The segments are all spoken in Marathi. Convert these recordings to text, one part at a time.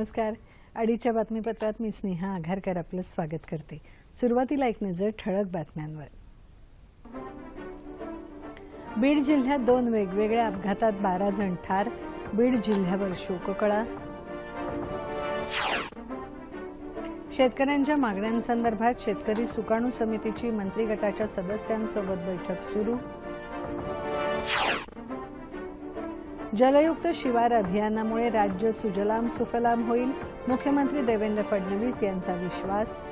नमस्कार. अडीच्या बातमीपत्रात मी स्नेहा आघारकर आपलं स्वागत करते. सुरुवातीला एक नजर ठळक बातम्यांवर. बीड जिल्ह्यात दोन वेगवेगळ्या अपघातात बारा जण ठार बीड जिल्ह्यावर शोककळा. शेतकऱ्यांच्या मागण्यांसंदर्भात शेतकरी सुकाणू समितीची मंत्री गटाच्या सदस्यांसोबत बैठक सुरू. जलयुक्त शिवार अभियानामुळे राज्य सुजलाम सुफलाम होईल मुख्यमंत्री देवेंद्र फडणवीस यांचा विश्वास.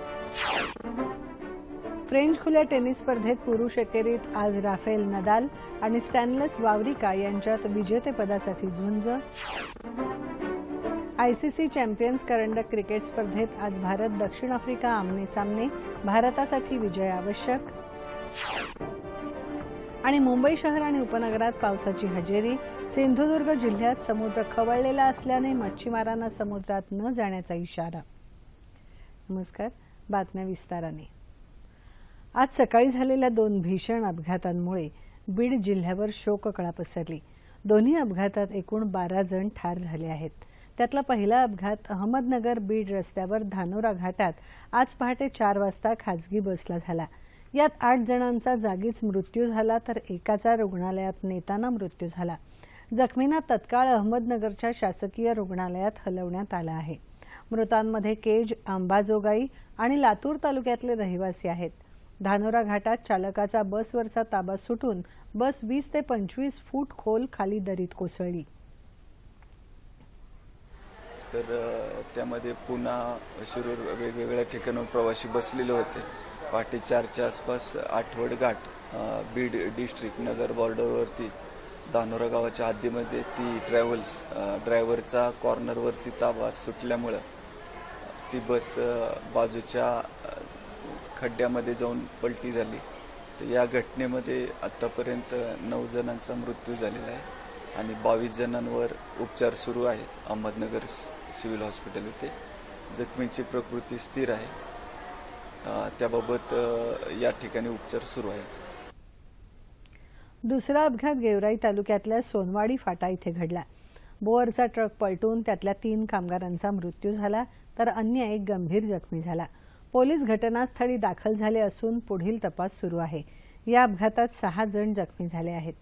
फ्रेंच खुल्या टेनिस स्पर्धेत पुरुष एकेरीत आज राफेल नदाल आणि स्टॅनलेस वावरिका यांच्यात विजेतेपदासाठी झुंज. आयसीसी चॅम्पियन्स करंडक क्रिकेट स्पर्धेत आज भारत दक्षिण आफ्रिका आमने सामने भारतासाठी विजय आवश्यक. आणि मुंबई शहर आणि उपनगरात पावसाची हजेरी. सिंधुदुर्ग जिल्ह्यात समुद्र खवळलेला असल्याने मच्छीमारांना समुद्रात न जाण्याचा इशारा. नमस्कार बातम्या विस्ताराने. आज सकाळी झालेल्या दोन भीषण अपघातांमुळे बीड जिल्ह्यावर शोककळा पसरली. दोन्ही अपघातात एकूण बारा जण ठार झाले आहेत. त्यातला पहिला अपघात अहमदनगर बीड रस्त्यावर धानोरा घाटात आज पहाटे चार वाजता खाजगी बसला झाला. यात आठ जणांचा जागीच मृत्यू झाला तर एकाचा रुग्णालयात नेताना मृत्यू झाला. जखमींना तत्काळ अहमदनगरच्या शासकीय रुग्णालयात हलवण्यात आलं आहे. मृतांमध्ये केज अंबाजोगाई आणि लातूर तालुक्यातले रहिवासी आहेत. धानोरा घाटात चालकाचा बसवरचा ताबा सुटून बस वीस ते पंचवीस फूट खोल खाली दरीत कोसळली. तर त्यामध्ये पुन्हा शिरूर वेगवेगळ्या ठिकाणाहून प्रवासी बसलेले होते. पहाटे चारच्या आसपास आठवड घाट बीड डिस्ट्रिक्ट नगर बॉर्डरवरती धानोरा गावाच्या हद्दीमध्ये ती ट्रॅव्हल्स ड्रायव्हरचा कॉर्नरवरती ताबा सुटल्यामुळं ती बस बाजूच्या खड्ड्यामध्ये जाऊन पलटी झाली. तर या घटनेमध्ये आत्तापर्यंत नऊ जणांचा मृत्यू झालेला आहे आणि बावीस जणांवर उपचार सुरू आहेत. अहमदनगर सिव्हिल हॉस्पिटल येथे जखमींची प्रकृती स्थिर आहे. त्याबाबत या ठिकाणी उपचार सुरू आहेत. दुसरा अपघात गेवराई तालुक्यातल्या सोनवाडी फाटा इथे घडला. बोअरचा ट्रक पलटून त्यातल्या तीन कामगारांचा मृत्यू झाला तर अन्य एक गंभीर जखमी झाला. पोलीस घटनास्थळी दाखल झाले असून पुढील तपास सुरू आहे. या अपघातात सहा जण जखमी झाले आहेत.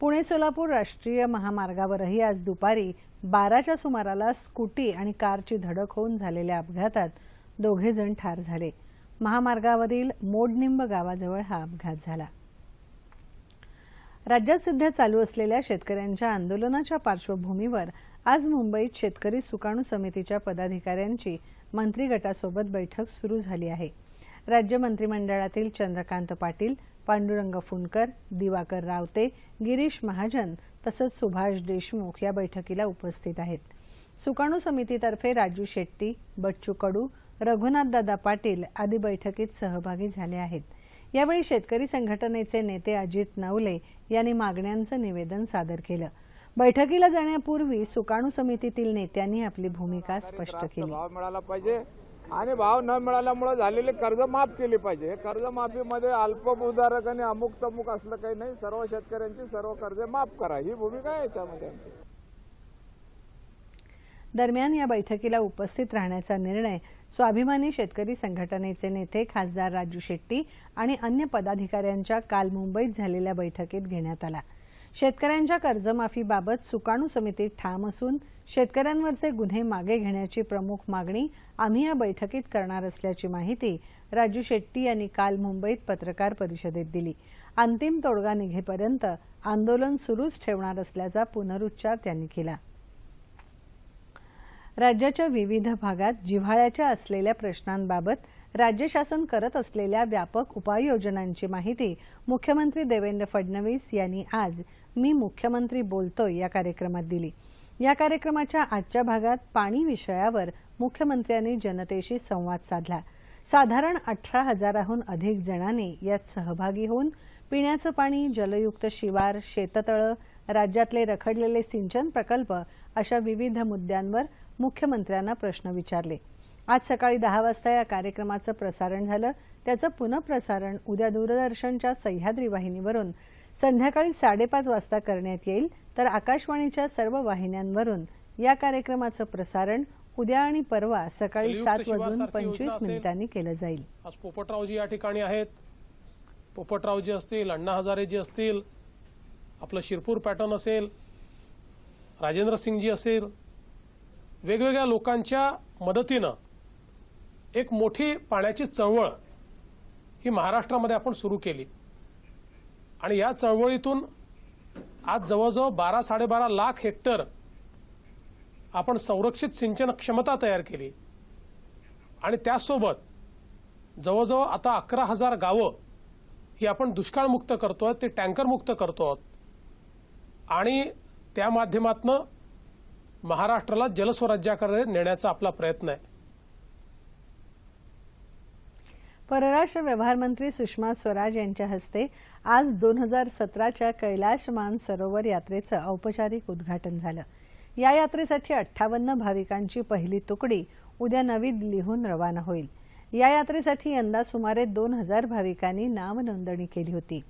पुणे सोलापूर राष्ट्रीय महामार्गावरही आज दुपारी बाराच्या सुमाराला स्कूटी आणि कारची धडक होऊन झालेल्या अपघातात दोघे जण ठार झाले. महामार्गावरील मोडनिंब गावाजवळ हा अपघात झाला. राज्यात सध्या चालू असलेल्या शेतकऱ्यांच्या आंदोलनाच्या पार्श्वभूमीवर आज मुंबईत शेतकरी सुकाणू समितीच्या पदाधिकाऱ्यांची मंत्री गटासोबत बैठक सुरू झाली आहे. राज्य मंत्रिमंडळातील चंद्रकांत पाटील पांडुरंग फुंडकर दिवाकर रावते गिरीश महाजन तसंच सुभाष देशमुख या बैठकीला उपस्थित आहेत. सुकाणू समितीतर्फे राजू शेट्टी बच्चू कडू रघुनाथदादा पाटील आदी बैठकीत सहभागी झाले आहेत. यावेळी शेतकरी संघटनेचे नेते अजित नवले यांनी मागण्यांचं निवेदन सादर केलं. बैठकीला जाण्यापूर्वी सुकाणू समितीतील नेत्यांनी आपली भूमिका स्पष्ट केली. भाव मिळाला पाहिजे आणि भाव न मिळाल्यामुळे झालेले कर्ज माफ केली पाहिजे. कर्जमाफीमध्ये अल्पभूधारक आणि अमुक तमुक असलं काही नाही. सर्व शेतकऱ्यांची सर्व कर्जे माफ करा. ही भूमिका आहे याच्यामध्ये आमची. दरम्यान या बैठकीला उपस्थित राहण्याचा निर्णय स्वाभिमानी शेतकरी संघटनेचे नेते खासदार राजू शेट्टी आणि अन्य पदाधिकाऱ्यांच्या काल मुंबईत झालेल्या बैठकीत घेण्यात आला. शेतकऱ्यांच्या कर्जमाफीबाबत सुकाणू समिती ठाम असून शेतकऱ्यांवरचे गुन्हे मागे घेण्याची प्रमुख मागणी आम्ही या बैठकीत करणार असल्याची माहिती राजू शेट्टी यांनी काल मुंबईत पत्रकार परिषदेत दिली. अंतिम तोडगा निघेपर्यंत आंदोलन सुरूच ठेवणार असल्याचा पुनरुच्चार त्यांनी केला. राज्याच्या विविध भागात जिव्हाळ्याच्या असलेल्या प्रश्नांबाबत राज्य शासन करत असलेल्या व्यापक उपाययोजनांची माहिती मुख्यमंत्री देवेंद्र फडणवीस यांनी आज मी मुख्यमंत्री बोलतोय या कार्यक्रमात दिली. या कार्यक्रमाच्या आजच्या भागात पाणी विषयावर मुख्यमंत्र्यांनी जनतेशी संवाद साधला. साधारण अठरा हजाराहून अधिक जणांनी यात सहभागी होऊन पिण्याचं पाणी जलयुक्त शिवार शेततळं राज्यातले रखडलेले सिंचन प्रकल्प अशा विविध मुद्द्यांवर मुख्यमंत्र्यांना प्रश्न विचारले. आज सकाळी दहा वाजता या कार्यक्रमाचं प्रसारण झालं. त्याचं पुनःप्रसारण उद्या दूरदर्शनच्या सह्याद्री वाहिनीवरून संध्याकाळी साडेपाच वाजता करण्यात येईल. तर आकाशवाणीच्या सर्व वाहिन्यांवरून या कार्यक्रमाचं प्रसारण उद्या आणि परवा सकाळी सात वाजून पंचवीस. मिनिटांनी केलं जाईल. आज पोपटरावजी या ठिकाणी आहेत. पोपटरावजी असतील अण्णा हजारेजी असतील आपलं शिरपूर पॅटर्न असेल राजेंद्र सिंगजी असेल वेगवेगळ्या लोकांच्या मदतीनं एक मोठी पाण्याची चळवळ ही महाराष्ट्रामध्ये आपण सुरू केली. आणि या चळवळीतून आज जवळजवळ बारा साडेबारा लाख हेक्टर आपण संरक्षित सिंचन क्षमता तयार केली. आणि त्यासोबत जवळजवळ आता अकरा हजार गावं ही आपण दुष्काळमुक्त करतो आहोत ते टँकरमुक्त करतो आहोत आणि त्या माध्यमातनं महाराष्ट्राला जलस्वराज्याकडे नेण्याचा आपला प्रयत्न आहे. परराष्ट्र व्यवहार मंत्री सुषमा स्वराज यांच्या हस्ते आज दोन हजार सतराच्या कैलाश मान सरोवर यात्रेचं औपचारिक उद्घाटन झालं. या यात्रेसाठी अठ्ठावन्न भाविकांची पहिली तुकडी उद्या नवी दिल्लीहून रवाना होईल. या यात्रेसाठी यंदा सुमारे दोन हजार भाविकांनी नामनोंदणी केली होती.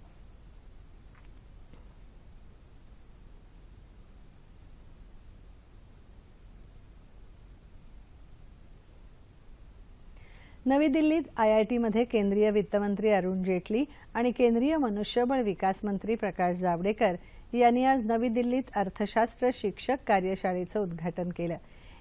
नवी दिल्लीत आयआयटीमध्ये केंद्रीय वित्तमंत्री अरुण जेटली आणि केंद्रीय मनुष्यबळ विकास मंत्री प्रकाश जावडेकर यांनी आज नवी दिल्लीत अर्थशास्त्र शिक्षक कार्यशाळेचं उद्घाटन केलं.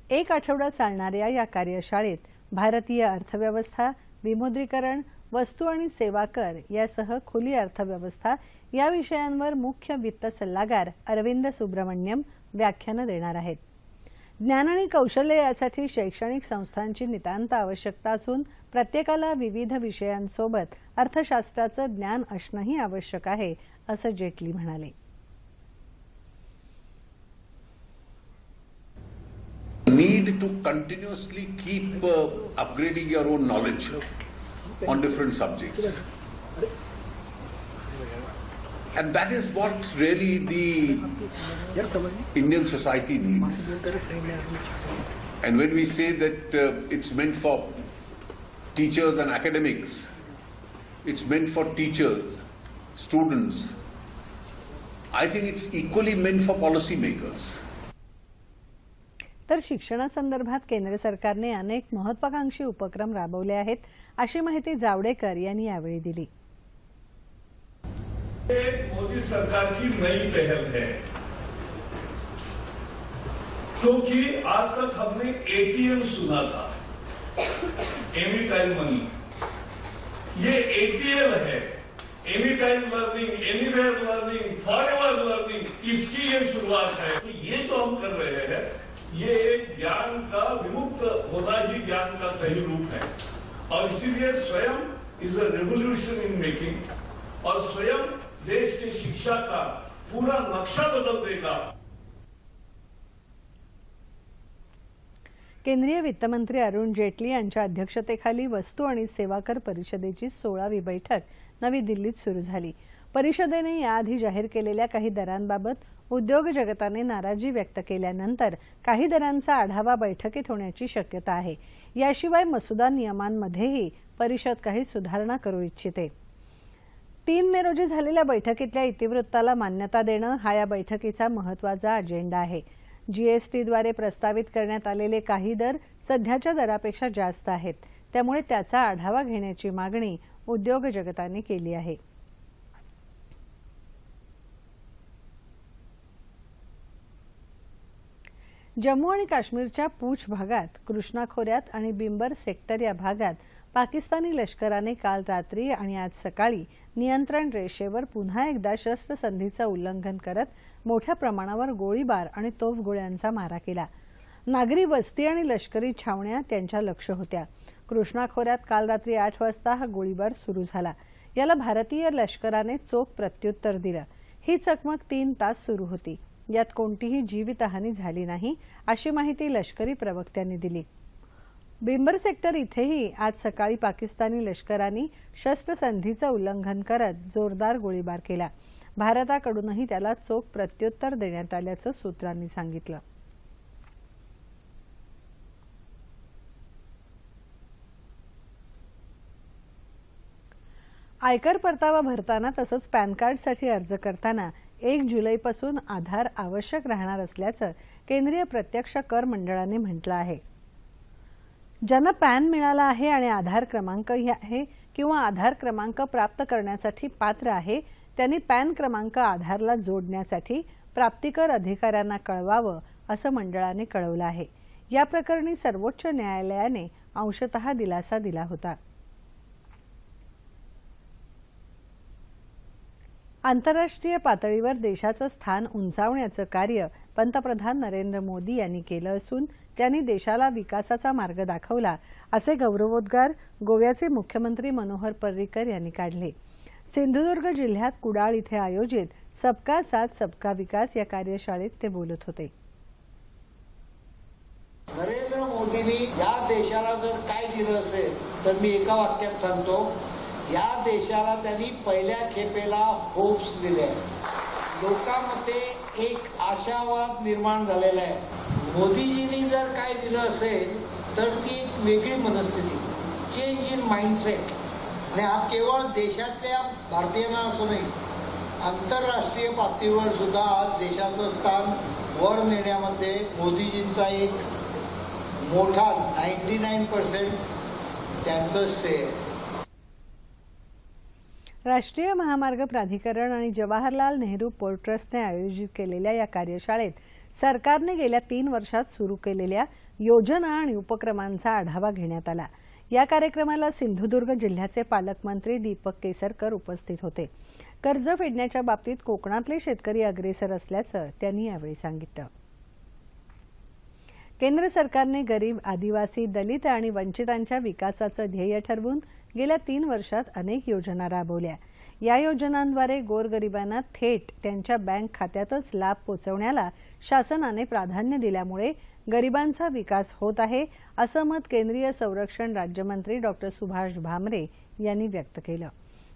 एक आठवडा चालणाऱ्या या कार्यशाळेत भारतीय अर्थव्यवस्था विमुद्रीकरण वस्तू आणि सेवा कर यासह खुली अर्थव्यवस्था या विषयांवर मुख्य वित्त सल्लागार अरविंद सुब्रमण्यम व्याख्यानं देणार आहेत. ज्ञान आणि कौशल्य यासाठी शैक्षणिक संस्थांची नितांत आवश्यकता असून प्रत्येकाला विविध विषयांसोबत अर्थशास्त्राचं ज्ञान असणंही आवश्यक आहे असं जेटली म्हणाले need to continuously keep uh, upgrading your own knowledge on different subjects. And that is what really the Indian society needs. And when we say that uh, it's meant for teachers and academics, it's meant for teachers, students. I think it's equally meant for policymakers. तर शिक्षणासंदर्भात केंद्र सरकारने अनेक महत्वाकांक्षी उपक्रम राबवले आहेत अशी माहिती जावडेकर यांनी यावेळी दिली मोदी सरकार की नई पहल है। क्योंकि आज तक हमने एटीएम सुना था। एनी टाइम मनी ये एटीएल है any time learning anywhere learning forever learning इसकी ये शुरुआत है तो ये जो हम कर रहे हैं, ये एक ज्ञान का विमुक्त होना ही ज्ञान का सही रूप है। और इसीलिए Swayam is a revolution in making और स्वयं देश की शिक्षा का पूरा नक्शा बदल देगा केंद्रीय वित्तमंत्री अरुण जेटली यांच्या अध्यक्षतेखाली वस्तू आणि सेवा कर परिषदेची सोळावी बैठक नवी दिल्लीत सुरू झाली. परिषदेने याआधी जाहीर केलेल्या काही दरांबाबत उद्योग जगताने नाराजी व्यक्त केल्यानंतर काही दरांचा आढावा बैठकीत होण्याची शक्यता आहे. याशिवाय मसुदा नियमांमध्येही परिषद काही सुधारणा करू इच्छिते. तीन मे रोजी झालेल्या बैठकीतल्या इतिवृत्ताला मान्यता देणं हा या बैठकीचा महत्त्वाचा अजेंडा आहे. जीएसटीद्वारे प्रस्तावित करण्यात आलेले काही दर सध्याच्या दरापेक्षा जास्त आहेत. त्यामुळे त्याचा आढावा घेण्याची मागणी उद्योग जगताने केली आहे. जम्मू आणि काश्मीरच्या पूछ भागात कृष्णा खोऱ्यात आणि बिंबर सेक्टर या भागात पाकिस्तानी लष्कराने काल रात्री आणि आज सकाळी नियंत्रण रेषेवर पुन्हा एकदा शस्त्रसंधीचं उल्लंघन करत मोठ्या प्रमाणावर गोळीबार आणि तोफगोळ्यांचा मारा केला. नागरी वस्ती आणि लष्करी छावण्या त्यांच्या लक्ष होत्या. कृष्णा खोऱ्यात काल रात्री आठ वाजता हा गोळीबार सुरू झाला. याला भारतीय लष्कराने चोख प्रत्युत्तर दिलं. ही चकमक तीन तास सुरू होती. यात कोणतीही जीवितहानी झाली नाही अशी माहिती लष्करी प्रवक्त्यांनी दिली. बिंबर सेक्टर इथेही आज सकाळी पाकिस्तानी लष्करांनी शस्त्रसंधीचं उल्लंघन करत जोरदार गोळीबार केला. भारताकडूनही त्याला चोख प्रत्युत्तर देण्यात आल्याचं सूत्रांनी सांगितलं. आयकर परतावा भरताना तसंच पॅन कार्डसाठी अर्ज करताना एक जुलैपासून आधार आवश्यक राहणार असल्याचं केंद्रीय प्रत्यक्ष कर मंडळाने म्हटलं आहे. ज्यांना पॅन मिळाला आहे आणि आधार क्रमांकही आहे किंवा आधार क्रमांक प्राप्त करण्यासाठी पात्र आहे त्यांनी पॅन क्रमांक आधारला जोडण्यासाठी प्राप्तिकर अधिकाऱ्यांना कळवावं असं मंडळाने कळवलं आहे. या प्रकरणी सर्वोच्च न्यायालयाने अंशतः दिलासा दिला होता. आंतरराष्ट्रीय पातळीवर देशाचं स्थान उंचावण्याचं कार्य पंतप्रधान नरेंद्र मोदी यांनी केलं असून त्यांनी देशाला विकासाचा मार्ग दाखवला असे गौरवोद्गार गोव्याचे मुख्यमंत्री मनोहर पर्रीकर यांनी काढले. सिंधुदुर्ग जिल्ह्यात कुडाळ इथे आयोजित सबका साथ सबका विकास या कार्यशाळेत ते बोलत होते. नरेंद्र मोदींनी या देशाला जर काय दिलं असेल तर मी एका वाक्यात सांगतो या देशाला त्यांनी पहिल्या खेपेला होप्स दिले. लोकांमध्ये एक आशावाद निर्माण झालेला आहे. मोदीजींनी जर काय दिलं असेल तर ती एक वेगळी मनस्थिती चेंज इन माइंडसेट आणि हा केवळ देशातल्या भारतीयांना असं नाही आंतरराष्ट्रीय पातळीवर सुद्धा आज देशाचं स्थान वर नेण्यामध्ये मोदीजींचा एक मोठा नाईन्टी नाईन पर्सेंट त्यांचं श्रेय राष्ट्रीय महामार्ग प्राधिकरण आणि जवाहरलाल नेहरू पोर्ट ट्रस्टने आयोजित केलेल्या या कार्यशाळेत सरकारने गेल्या तीन वर्षात सुरू केलेल्या योजना आणि उपक्रमांचा आढावा घेण्यात आला. या कार्यक्रमाला सिंधुदुर्ग जिल्ह्याचे पालकमंत्री दीपक केसरकर उपस्थित होते. कर्ज फेडण्याच्या बाबतीत कोकणातले शेतकरी अग्रेसर असल्याचं त्यांनी यावेळी सांगितलं. केंद्र सरकारने गरीब आदिवासी दलित आणि वंचितांच्या विकासाचं ध्येय ठरवून गेल्या तीन वर्षात अनेक योजना राबवल्या. या योजनांद्वारे गोरगरिबांना थेट त्यांच्या बँक खात्यातच लाभ पोचवण्याला शासनाने प्राधान्य दिल्यामुळे गरिबांचा विकास होत आहे असं मत केंद्रीय संरक्षण राज्यमंत्री डॉक्टर सुभाष भामरे यांनी व्यक्त केलं.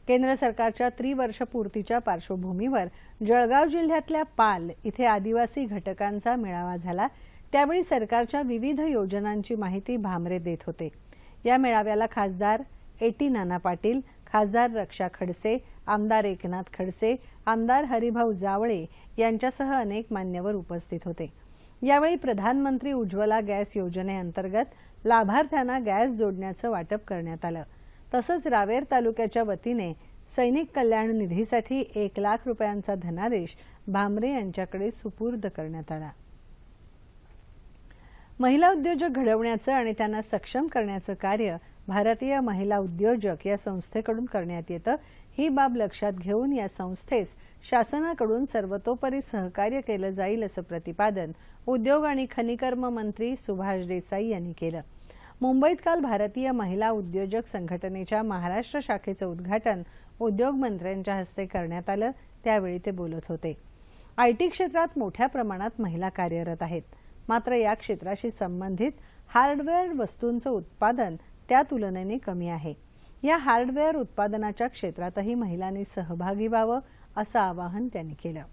केंद्र सरकारच्या त्रिवर्षपूर्तीच्या पार्श्वभूमीवर जळगाव जिल्ह्यातल्या पाल इथे आदिवासी घटकांचा मेळावा झाला. त्यावेळी सरकारच्या विविध योजनांची माहिती भामरे देत होते. या मेळाव्याला खासदार एटी नाना पाटील खासदार रक्षा खडसे आमदार एकनाथ खडसे आमदार हरिभाऊ जावळे यांच्यासह अनेक मान्यवर उपस्थित होते. यावेळी प्रधानमंत्री उज्ज्वला गॅस योजनेअंतर्गत लाभार्थ्यांना गॅस जोडण्याचं वाटप करण्यात आलं. तसंच रावेर तालुक्याच्या वतीने सैनिक कल्याण निधीसाठी एक लाख रुपयांचा धनादेश भामरे यांच्याकडे सुपूर्द करण्यात आला. महिला उद्योजक घडवण्याचं आणि त्यांना सक्षम करण्याचं कार्य भारतीय महिला उद्योजक या संस्थेकडून करण्यात येतं. ही बाब लक्षात घेऊन या संस्थेस शासनाकडून सर्वतोपरी सहकार्य केलं जाईल असं प्रतिपादन उद्योग आणि खनिकर्म मंत्री सुभाष देसाई यांनी केलं. मुंबईत काल भारतीय महिला उद्योजक संघटनेच्या महाराष्ट्र शाखेचं उद्घाटन उद्योगमंत्र्यांच्या हस्ते करण्यात आलं. त्यावेळी ते बोलत होते. आयटी क्षेत्रात मोठ्या प्रमाणात महिला कार्यरत आहेत. मात्र या क्षेत्राशी संबंधित हार्डवेअर वस्तूंचं उत्पादन त्या तुलनेने कमी आहे. या हार्डवेअर उत्पादनाच्या क्षेत्रातही महिलांनी सहभागी व्हावं असं आवाहन त्यांनी केलं.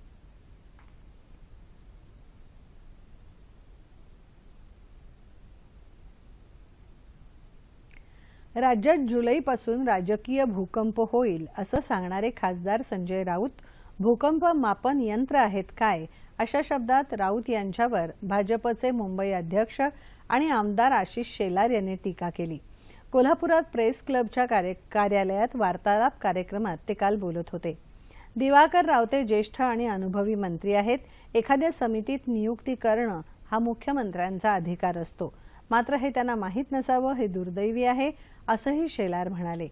राज्यात जुलैपासून राजकीय भूकंप होईल असं सांगणारे खासदार संजय राऊत भूकंप मापन यंत्र आहेत काय अशा शब्दात राऊत यांच्यावर भाजपचे मुंबई अध्यक्ष आणि आमदार आशिष शेलार यांनी टीका केली. कोल्हापुरात प्रेस क्लबच्या कार्य- कार्यालयात वार्तालाप कार्यक्रमात ते काल बोलत होते. दिवाकर रावते ज्येष्ठ आणि अनुभवी मंत्री आहेत. एखाद्या समितीत नियुक्ती करणं हा मुख्यमंत्र्यांचा अधिकार असतो. मात्र हे त्यांना माहीत नसावं हे दुर्दैवी आहे असंही शेलार म्हणाले.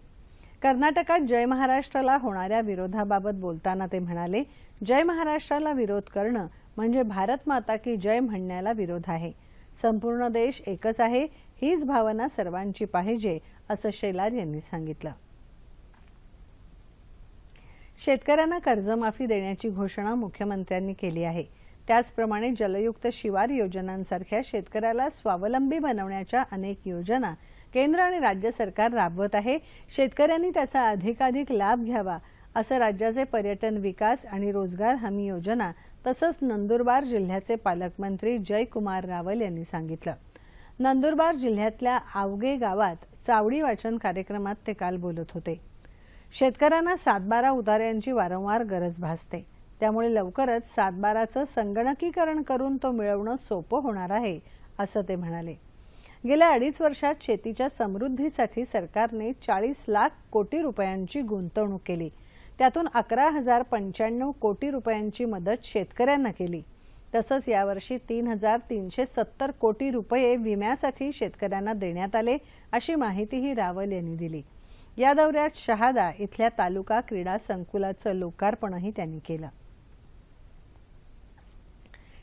कर्नाटकात जय महाराष्ट्राला होणाऱ्या विरोधाबाबत बोलताना ते म्हणाले जय महाराष्ट्राला विरोध करणं म्हणजे भारत माता की जय म्हणण्याला विरोध आहे. संपूर्ण देश एकच आहे हीच भावना सर्वांची पाहिजे असं शेलार यांनी सांगितलं. शेतकऱ्यांना कर्जमाफी देण्याची घोषणा मुख्यमंत्र्यांनी केली आहे. त्याचप्रमाणे जलयुक्त शिवार योजनांसारख्या शेतकऱ्याला स्वावलंबी बनवण्याच्या अनेक योजना केंद्र आणि राज्य सरकार राबवत आहे. शेतकऱ्यांनी त्याचा अधिकाधिक लाभ घ्यावा असं राज्याचे पर्यटन विकास आणि रोजगार हमी योजना तसंच नंदुरबार जिल्ह्याचे पालकमंत्री जयकुमार रावल यांनी सांगितलं. नंदुरबार जिल्ह्यातल्या आवगे गावात चावडी वाचन कार्यक्रमात ते काल बोलत होते. शेतकऱ्यांना सातबारा उतार्यांची वारंवार गरज भासते. त्यामुळे लवकरच सातबाराचं संगणकीकरण करून तो मिळवणं सोपं होणार आहे असं ते म्हणाले. गेल्या अडीच वर्षात शेतीच्या समृद्धीसाठी सरकारने चाळीस लाख कोटी रुपयांची गुंतवणूक केली. त्यातून अकरा हजार पंच्याण्णव कोटी रुपयांची मदत शेतकऱ्यांना केली. तसंच यावर्षी तीन हजार तीनशे सत्तर कोटी रुपये विम्यासाठी शेतकऱ्यांना देण्यात आले अशी माहितीही रावल यांनी दिली. या दौऱ्यात शहादा इथल्या तालुका क्रीडा संकुलाचं लोकार्पणही त्यांनी केलं.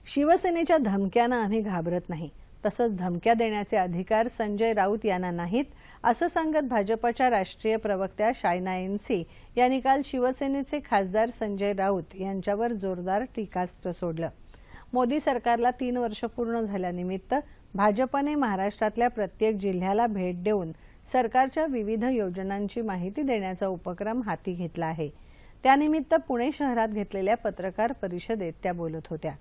शिवसेनेच्या धमक्यांना आम्ही घाबरत नाही. तसंच धमक्या देण्याचे अधिकार संजय राऊत यांना नाहीत असं सांगत भाजपच्या राष्ट्रीय प्रवक्त्या शायना एनसी यांनी काल शिवसेनेचे खासदार संजय राऊत यांच्यावर जोरदार टीकास्त्र सोडलं. मोदी सरकारला तीन वर्ष पूर्ण झाल्यानिमित्त भाजपने महाराष्ट्रातल्या प्रत्येक जिल्ह्याला भेट देऊन सरकारच्या विविध योजनांची माहिती देण्याचा उपक्रम हाती घेतला आहे. त्यानिमित्त पुणे शहरात घेतलेल्या पत्रकार परिषदेत त्या बोलत होत्या.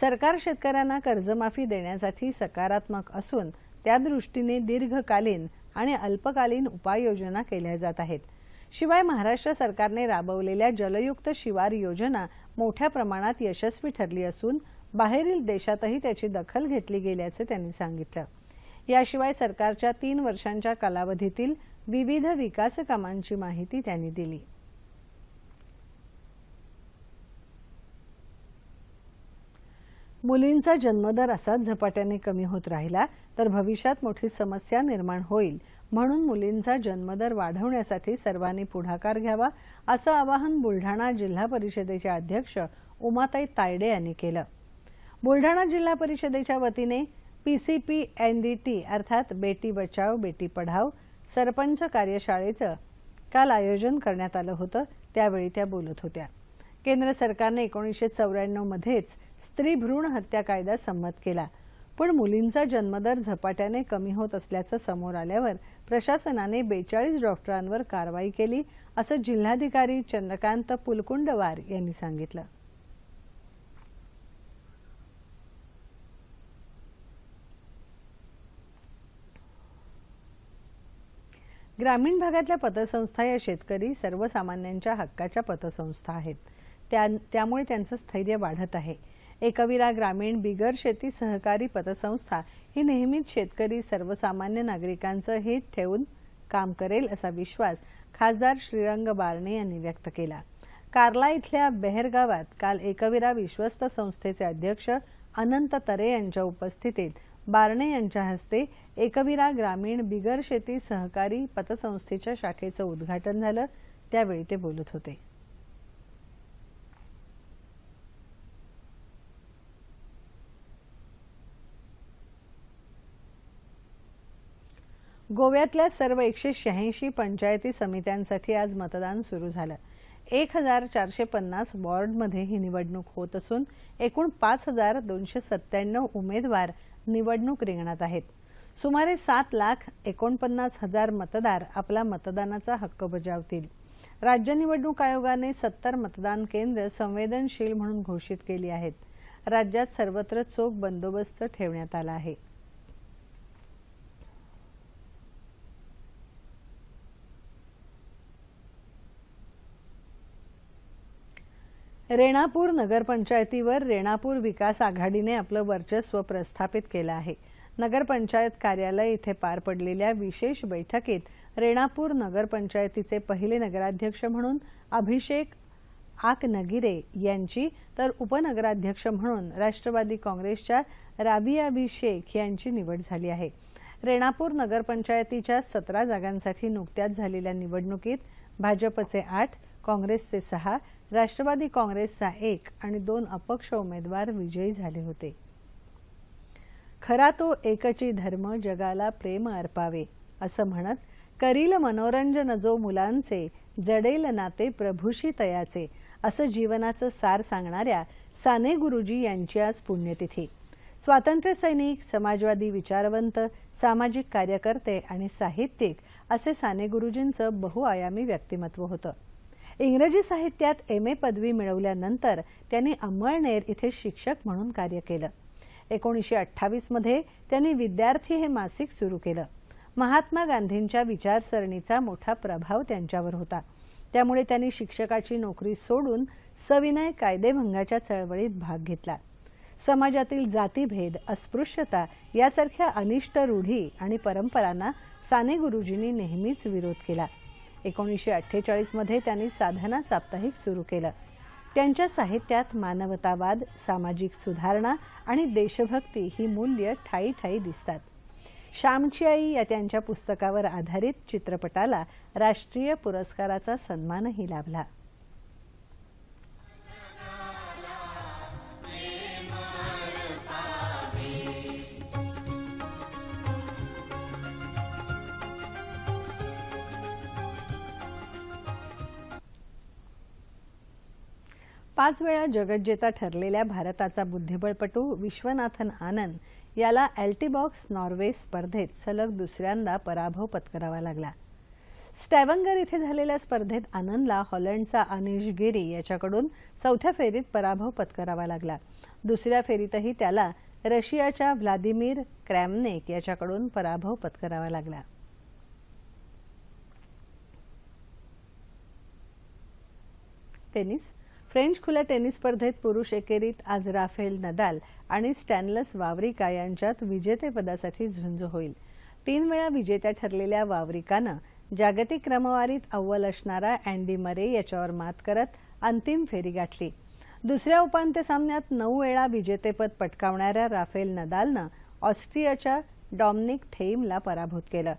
सरकार शेतकऱ्यांना कर्जमाफी देण्यासाठी सकारात्मक असून त्या दृष्टीने दीर्घकालीन आणि अल्पकालीन उपाययोजना केल्या जात आहेत. शिवाय महाराष्ट्र सरकारने राबवलेल्या जलयुक्त शिवार योजना मोठ्या प्रमाणात यशस्वी ठरली असून बाहेरील देशातही त्याची दखल घेतली गेल्याचे त्यांनी सांगितलं. याशिवाय सरकारच्या तीन वर्षांच्या कालावधीतील विविध विकास कामांची माहिती त्यांनी दिली. मुलींचा जन्मदर असा झपाट्याने कमी होत राहिला तर भविष्यात मोठी समस्या निर्माण होईल. म्हणून मुलींचा जन्मदर वाढवण्यासाठी सर्वांनी पुढाकार घ्यावा असं आवाहन बुलढाणा जिल्हा परिषदेचे अध्यक्ष उमाताई तायडे यांनी केलं. बुलढाणा जिल्हा परिषदेच्या वतीने पीसीपी एनडीटी अर्थात बेटी बचाव बेटी पढाव सरपंच कार्यशाळेचं काल आयोजन करण्यात आलं होतं त्यावेळी त्या बोलत होत्या. केंद्र सरकारने एकोणीसशे चौऱ्याण्णव मध्येच स्त्री भ्रूण हत्या कायदा संमत केला. पण मुलींचा जन्मदर झपाट्याने कमी होत असल्याचं समोर आल्यावर प्रशासनाने बेचाळीस डॉक्टरांवर कारवाई केली असं जिल्हाधिकारी चंद्रकांत पुलकुंडवार यांनी सांगितलं. ग्रामीण भागातल्या पतसंस्था या शेतकरी सर्वसामान्यांच्या हक्काच्या पतसंस्था आहेत. त्या त्यामुळे त्यांचं स्थैर्य वाढत आहे. एकविरा ग्रामीण बिगर शेती सहकारी पतसंस्था ही नेहमीच शेतकरी सर्वसामान्य नागरिकांचं हित ठेवून काम करेल असा विश्वास खासदार श्रीरंग बारणे यांनी व्यक्त केला. कार्ला इथल्या बेहर गावात काल एकविरा विश्वस्त संस्थेचे अध्यक्ष अनंत तरे यांच्या उपस्थितीत बारणे यांच्या हस्ते एकविरा ग्रामीण बिगर शेती सहकारी पतसंस्थेच्या शाखेचं उद्घाटन झालं. त्यावेळी ते बोलत होते. गोव्यातल्या सर्व एकशे शहाऐंशी पंचायती समित्यांसाठी आज मतदान सुरू झालं. एक हजार चारशे पन्नास वॉर्डमध्ये ही निवडणूक होत असून एकूण पाच हजार दोनशे सत्त्याण्णव उमेदवार निवडणूक रिंगणात आहेत. सुमारे सात लाख एकोणपन्नास हजार मतदार आपला मतदानाचा हक्क बजावतील. राज्य निवडणूक आयोगाने सत्तर मतदान केंद्र संवेदनशील म्हणून घोषित केली आहेत. राज्यात सर्वत्र चोख बंदोबस्त ठेवण्यात आला आहे. रेणापूर नगरपंचायतीवर रेणापूर विकास आघाडीने आपलं वर्चस्व प्रस्थापित केलं आहे. नगरपंचायत कार्यालय इथे पार पडलेल्या विशेष बैठकीत रेणापूर नगरपंचायतीचे पहिले नगराध्यक्ष म्हणून अभिषेक आकनगिरे यांची तर उपनगराध्यक्ष म्हणून राष्ट्रवादी काँग्रेसच्या राबियाबी शेख यांची निवड झाली आहे. रेणापूर नगरपंचायतीच्या सतरा जागांसाठी नुकत्याच झालेल्या निवडणुकीत भाजपचे आठ काँग्रेसचे सहा राष्ट्रवादी काँग्रेसचा एक आणि दोन अपक्ष उमेदवार विजयी झाले होते. खरा तो एकची धर्म जगाला प्रेम अर्पावे असं म्हणत करील मनोरंजन जो मुलांचे जडेल नाते प्रभूशी तयाचे असं जीवनाचं सार सांगणाऱ्या साने गुरुजी यांची आज पुण्यतिथी. स्वातंत्र्य सैनिक समाजवादी विचारवंत सामाजिक कार्यकर्ते आणि साहित्यिक असे साने गुरुजींचं बहुआयामी व्यक्तिमत्व होतं. इंग्रजी साहित्यात एम ए पदवी मिळवल्यानंतर त्यांनी अंमळनेर इथे शिक्षक म्हणून कार्य केलं. एकोणीसशे अठ्ठावीसमध्ये त्यांनी विद्यार्थी हे मासिक सुरू केलं. महात्मा गांधींच्या विचारसरणीचा मोठा प्रभाव त्यांच्यावर होता. त्यामुळे त्यांनी शिक्षकाची नोकरी सोडून सविनय कायदेभंगाच्या चळवळीत भाग घेतला. समाजातील जातीभेद अस्पृश्यता यासारख्या अनिष्ट रूढी आणि परंपरांना साने गुरुजींनी नेहमीच विरोध केला. एकोणीसशे अठ्ठेचाळीसमध्ये त्यांनी साधना साप्ताहिक सुरू केलं. त्यांच्या साहित्यात मानवतावाद सामाजिक सुधारणा आणि देशभक्ती ही मूल्य ठायी ठायी दिसतात. श्यामची आई या त्यांच्या पुस्तकावर आधारित चित्रपटाला राष्ट्रीय पुरस्काराचा सन्मानही लाभला. पाच वेळा जगज्जेता ठरलेल्या भारताचा बुद्धिबळपटू विश्वनाथन आनंद याला अल्टीबॉक्स नॉर्वे स्पर्धेत सलग दुसऱ्यांदा पराभव पत्करावा लागला. स्टॅवंगर इथे झालेल्या स्पर्धेत आनंदला हॉलंडचा अनिश गिरी याच्याकडून चौथ्या फेरीत पराभव पत्करावा लागला. दुसऱ्या फेरीतही त्याला रशियाच्या व्लादिमीर क्रॅमनेक याच्याकडून पराभव पत्करावा लागला. टेनिस फ्रेंच खुल्या टेनिस स्पर्धेत पुरुष एकेरीत आज राफेल नदाल आणि स्टॅनलस वावरिका यांच्यात विजेतेपदासाठी झुंज होईल. तीन वेळा विजेत्या ठरलेल्या वावरिकानं जागतिक क्रमवारीत अव्वल असणारा अँडी मरे याच्यावर मात करत अंतिम फेरी गाठली. दुसऱ्या उपांत्य सामन्यात नऊ वेळा विजेतेपद पटकावणाऱ्या राफेल नदालनं ऑस्ट्रियाच्या डॉमनिक थेईमला पराभूत केलं.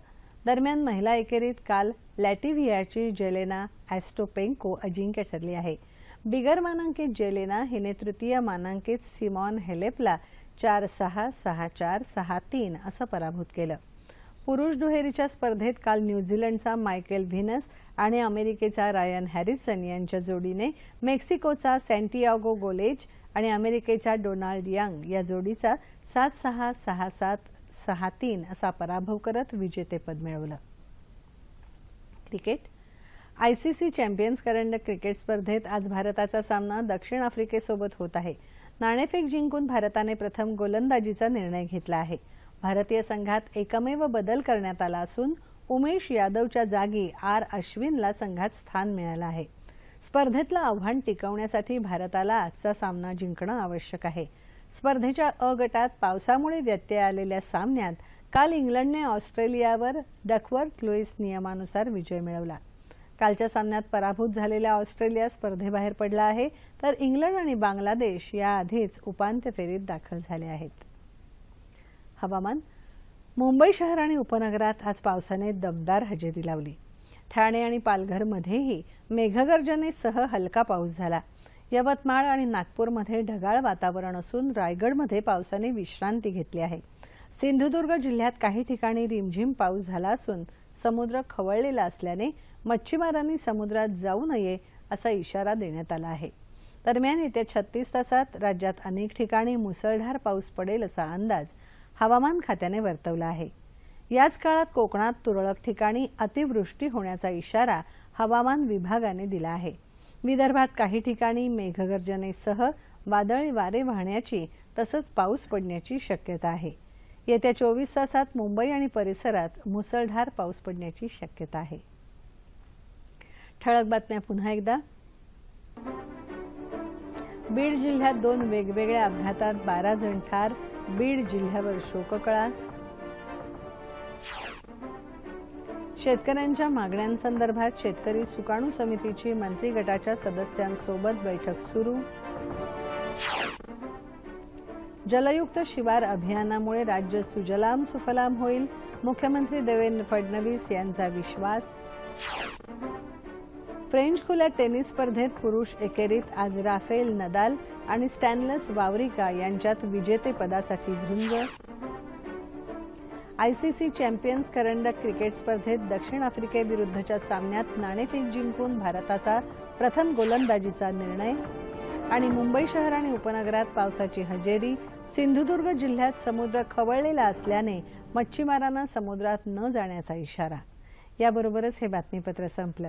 दरम्यान महिला एकेरीत काल लॅटिव्हियाची जेलेना ॲस्टोपेंको अजिंक्य ठरली आहे. बिगर मानांकित जेलेना हिने तृतीय मानांकित सिमॉन हेलेपला चार सहा सहा चार सहा तीन असं पराभूत केलं. पुरुष दुहेरीच्या स्पर्धेत काल न्यूझीलंडचा मायकेल व्हिनस आणि अमेरिकेचा रायन हॅरिसन यांच्या जोडीने मेक्सिकोचा सँटियागो गोलेज आणि अमेरिकेच्या डोनाल्ड यंग या जोडीचा सात सहा सहा सात सहा तीन असा पराभव करत विजेतेपद मिळवलं. क्रिकेट आयसीसी चॅम्पियन्स करंडक क्रिकेट स्पर्धेत आज भारताचा सामना दक्षिण आफ्रिकेसोबत होत आहे. नाणेफेक जिंकून भारताने प्रथम गोलंदाजीचा निर्णय घेतला आहे. भारतीय संघात एकमेव बदल करण्यात आला असून उमेश यादवच्या जागी आर अश्विनला संघात स्थान मिळालं आहे. स्पर्धेतलं आव्हान टिकवण्यासाठी भारताला आजचा सामना जिंकणं आवश्यक आहे. स्पर्धेच्या अ गटात पावसामुळे व्यत्यय आलेल्या सामन्यात काल इंग्लंडने ऑस्ट्रेलियावर डकवर्थ लुईस नियमानुसार विजय मिळवला. कालच्या सामन्यात पराभूत झालेल्या ऑस्ट्रेलिया स्पर्धेबाहेर पडला आहे तर इंग्लंड आणि बांगलादेश याआधीच उपांत्य फेरीत दाखल झाले आहेत. हवामान मुंबई शहर आणि उपनगरात आज पावसाने दमदार हजेरी लावली. ठाणे आणि पालघरमध्येही मेघगर्जनेसह हलका पाऊस झाला. यवतमाळ आणि नागपूरमध्ये ढगाळ वातावरण असून रायगडमध्ये पावसाने विश्रांती घेतली आहे. सिंधुदुर्ग जिल्ह्यात काही ठिकाणी रिमझिम पाऊस झाला असून समुद्र खवळलेला असल्याने मच्छीमारांनी समुद्रात जाऊ नये असा इशारा देण्यात आला आहे. दरम्यान येत्या छत्तीस तासात राज्यात अनेक ठिकाणी मुसळधार पाऊस पडेल असा अंदाज हवामान खात्याने वर्तवला आहे. याच काळात कोकणात तुरळक ठिकाणी अतिवृष्टी होण्याचा इशारा हवामान विभागाने दिला आहे. विदर्भात काही ठिकाणी मेघगर्जनेसह वादळी वारे वाहण्याची तसंच पाऊस पडण्याची शक्यता आहे. येत्या चोवीस तासात मुंबई आणि परिसरात मुसळधार पाऊस पडण्याची शक्यता आहे. ठळक बातम्या पुन्हा एकदा. बीड जिल्ह्यात दोन वेगवेगळ्या अपघातात बारा जण ठार बीड जिल्ह्यावर शोककळा. शेतकऱ्यांच्या मागण्यांसंदर्भात शेतकरी सुकाणू समितीची मंत्री गटाच्या सदस्यांसोबत बैठक सुरू. जलयुक्त शिवार अभियानामुळे राज्य सुजलाम सुफलाम होईल मुख्यमंत्री देवेंद्र फडणवीस यांचा विश्वास. फ्रेंच खुल्या टेनिस स्पर्धेत पुरुष एकेरीत आज राफेल नदाल आणि स्टॅनलस वावरिका यांच्यात विजेतेपदासाठी झुंज. आयसीसी चॅम्पियन्स करंडक क्रिकेट स्पर्धेत दक्षिण आफ्रिकेविरुद्धच्या सामन्यात नाणेफेक जिंकून भारताचा प्रथम गोलंदाजीचा निर्णय आणि मुंबई शहर आणि उपनगरात पावसाची हजेरी सिंधुदुर्ग जिल्ह्यात समुद्र खवळलेला असल्याने मच्छीमारांना समुद्रात न जाण्याचा इशारा. याबरोबरच हे बातमीपत्र संपलं.